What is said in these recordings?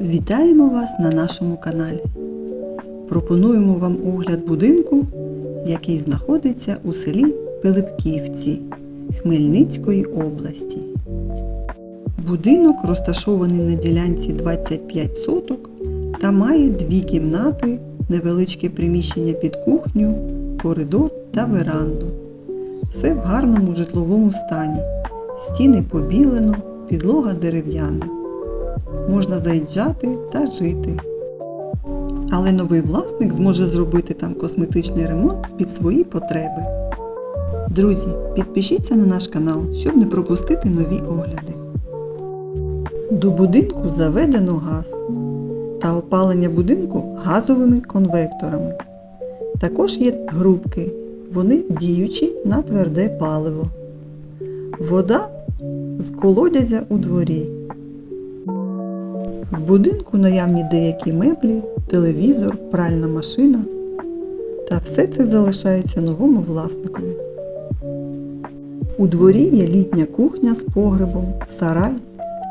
Вітаємо вас на нашому каналі. Пропонуємо вам огляд будинку, який знаходиться у селі Пилипківці Хмельницької області. Будинок розташований на ділянці 25 соток та має дві кімнати, невеличке приміщення під кухню, коридор та веранду. Все в гарному житловому стані. Стіни побілено, підлога дерев'яна. Можна заїжджати та жити. Але новий власник зможе зробити там косметичний ремонт під свої потреби. Друзі, підпишіться на наш канал, щоб не пропустити нові огляди. До будинку заведено газ та опалення будинку газовими конвекторами. Також є грубки, вони діючі на тверде паливо. Вода з колодязя у дворі. В будинку наявні деякі меблі, телевізор, пральна машина. Та все це залишається новому власникові. У дворі є літня кухня з погребом, сарай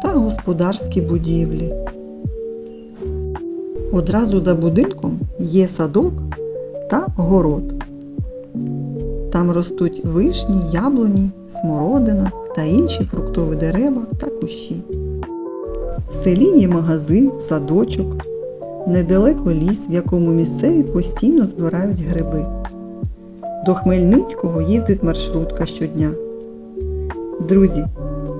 та господарські будівлі. Одразу за будинком є садок та город. Там ростуть вишні, яблуні, смородина та інші фруктові дерева та кущі. В селі є магазин, садочок, недалеко ліс, в якому місцеві постійно збирають гриби. До Хмельницького їздить маршрутка щодня. Друзі,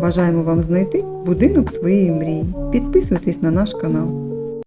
бажаємо вам знайти будинок своєї мрії. Підписуйтесь на наш канал.